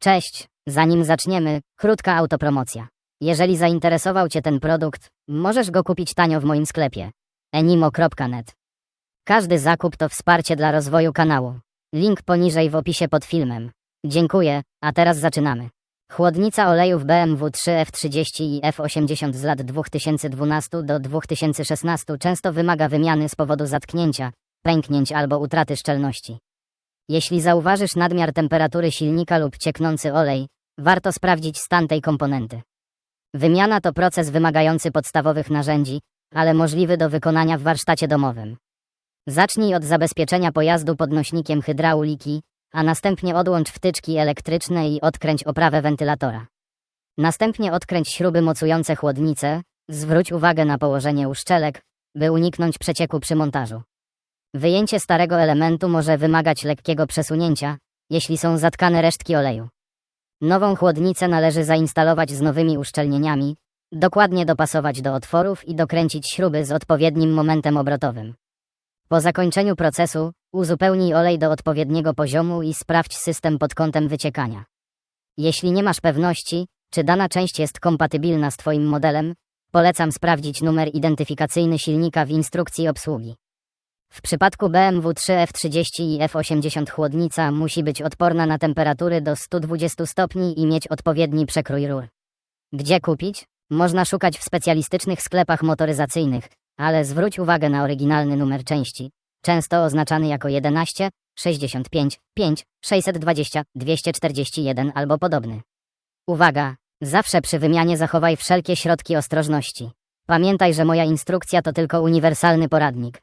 Cześć, zanim zaczniemy, krótka autopromocja. Jeżeli zainteresował Cię ten produkt, możesz go kupić tanio w moim sklepie enimo.net. Każdy zakup to wsparcie dla rozwoju kanału. Link poniżej w opisie pod filmem. Dziękuję, a teraz zaczynamy. Chłodnica olejów BMW 3F30 i F80 z lat 2012 do 2016 często wymaga wymiany z powodu zatknięcia, pęknięć albo utraty szczelności. Jeśli zauważysz nadmiar temperatury silnika lub cieknący olej, warto sprawdzić stan tej komponenty. Wymiana to proces wymagający podstawowych narzędzi, ale możliwy do wykonania w warsztacie domowym. Zacznij od zabezpieczenia pojazdu podnośnikiem hydrauliki, a następnie odłącz wtyczki elektryczne i odkręć oprawę wentylatora. Następnie odkręć śruby mocujące chłodnicę, zwróć uwagę na położenie uszczelek, by uniknąć przecieku przy montażu. Wyjęcie starego elementu może wymagać lekkiego przesunięcia, jeśli są zatkane resztki oleju. Nową chłodnicę należy zainstalować z nowymi uszczelnieniami, dokładnie dopasować do otworów i dokręcić śruby z odpowiednim momentem obrotowym. Po zakończeniu procesu, uzupełnij olej do odpowiedniego poziomu i sprawdź system pod kątem wyciekania. Jeśli nie masz pewności, czy dana część jest kompatybilna z Twoim modelem, polecam sprawdzić numer identyfikacyjny silnika w instrukcji obsługi. W przypadku BMW 3F30 i F80 chłodnica musi być odporna na temperatury do 120 stopni i mieć odpowiedni przekrój rur. Gdzie kupić? Można szukać w specjalistycznych sklepach motoryzacyjnych, ale zwróć uwagę na oryginalny numer części, często oznaczany jako 11, 65, 5, 620, 241 albo podobny. Uwaga! Zawsze przy wymianie zachowaj wszelkie środki ostrożności. Pamiętaj, że moja instrukcja to tylko uniwersalny poradnik.